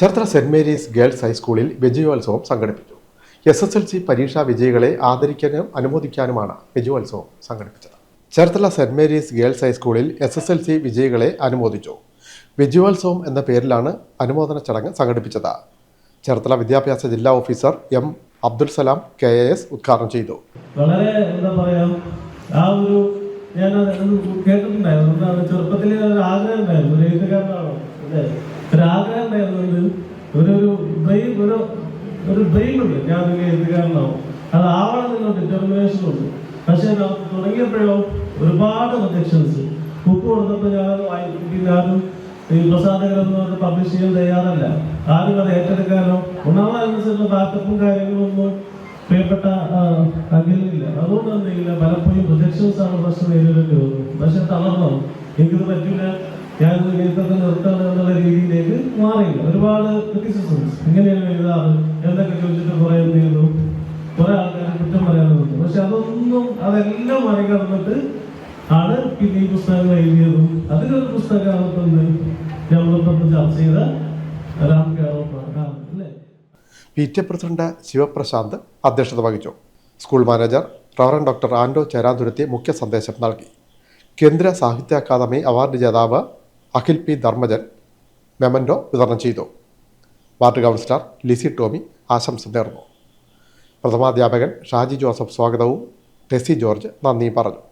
Cherthala saint Mary's girls ഹൈസ്കൂളിൽ വിജയോത്സവം സംഘടിപ്പിച്ചു. S S L C പരീക്ഷാ വിജയികളെ ആദരിക്കാനും അനുമോദിക്കാനുമാണ് വിജയോത്സവം സംഘടിപ്പിച്ചത്. ചേർത്തല സെന്റ് മേരീസ് ഗേൾസ് ഹൈസ്കൂളിൽ എസ് എസ് എൽ സി വിജയികളെ അനുമോദിച്ചു. വിജയോത്സവം എന്ന പേരിലാണ് അനുമോദന ചടങ്ങ് സംഘടിപ്പിച്ചത്. ചേർത്തല വിദ്യാഭ്യാസ ജില്ലാ officer M Abdul Salam K A S ഉദ്ഘാടനം ചെയ്തു. വളരെ എന്താ പറയാ ആ ഒരു ഞാൻ കേട്ടിട്ടുണ്ടായിരുന്നു. ചെറുപ്പത്തിൽ ഒരു ആഗ്രഹം ഉണ്ടായിരുന്നു ഒരു എഴുത്തുകാരനാണോ അല്ലേ ഒരു ആഗ്രഹം ഉണ്ടായിരുന്നത് ഒരു ഡ്രീം ഒരു ഒരു ഡ്രീം ഉണ്ട്. ഞാൻ ഒരു എഴുതുകാരനാവും. അത് ആവണം എന്നുള്ള ഡിറ്റർമിനേഷൻ ഉണ്ട്. പക്ഷേ തുടങ്ങിയപ്പോഴോ ഒരുപാട് റിജക്ഷൻസ് ബുക്ക് കൊടുത്തപ്പോൾ ഞാൻ വായിക്കും പിന്നെ ആരും ഈ പ്രസാദകരം എന്ന് പബ്ലിഷ് ചെയ്യാൻ തയ്യാറല്ല. ആരും അത് ഏറ്റെടുക്കാനോ ഒന്നാമതനുസരിച്ചുള്ള ബാക്കപ്പും കാര്യങ്ങളും ഒന്നും പ്രിയപ്പെട്ട അഖിലില്ല അതുകൊണ്ട് എന്തെങ്കിലും പലപ്പോഴും പ്രൊജക്ഷൻസ് ആണ് പ്രശ്നം നേരിടേണ്ടി വന്നു പക്ഷെ തളർന്നു. എനിക്കിത് പറ്റില്ല നേരത്തെ നിർത്തണം എന്നുള്ള രീതിയിലേക്ക് മാറിയില്ല ഒരുപാട് ക്രിറ്റിസിസംസ് എങ്ങനെയാണ് എഴുതാറ്? എന്തൊക്കെ ചോദിച്ചിട്ട് കുറെ എന്ത് ചെയ്യുന്നു കുറെ ആൾക്കാർ കുറ്റം വന്നു. പക്ഷെ അതൊന്നും അതെല്ലാം മറികടന്നിട്ട് ആണ് പിന്നെ ഈ പുസ്തകങ്ങൾ എഴുതിയതും. അതിലൊരു പുസ്തകമാണെന്ന് നമ്മളിപ്പം ചർച്ച ചെയ്ത Ram Keralam P T president Sivaprasanth അധ്യക്ഷത വഹിച്ചു. School manager reverend doctor Ando Cherathuruthi മുഖ്യ സന്ദേശം നൽകി. കേന്ദ്ര സാഹിത്യ അക്കാദമി അവാർഡ് ജേതാവ് അഖിൽ പി ധർമ്മജൻ മെമൻഡോ വിതരണം ചെയ്തു. വാർഡ് കൗൺസിലർ ലിസി ടോമി ആശംസ നേർന്നു. പ്രഥമാധ്യാപകൻ ഷാജി ജോസഫ് സ്വാഗതവും ടെസി ജോർജ് നന്ദിയും പറഞ്ഞു.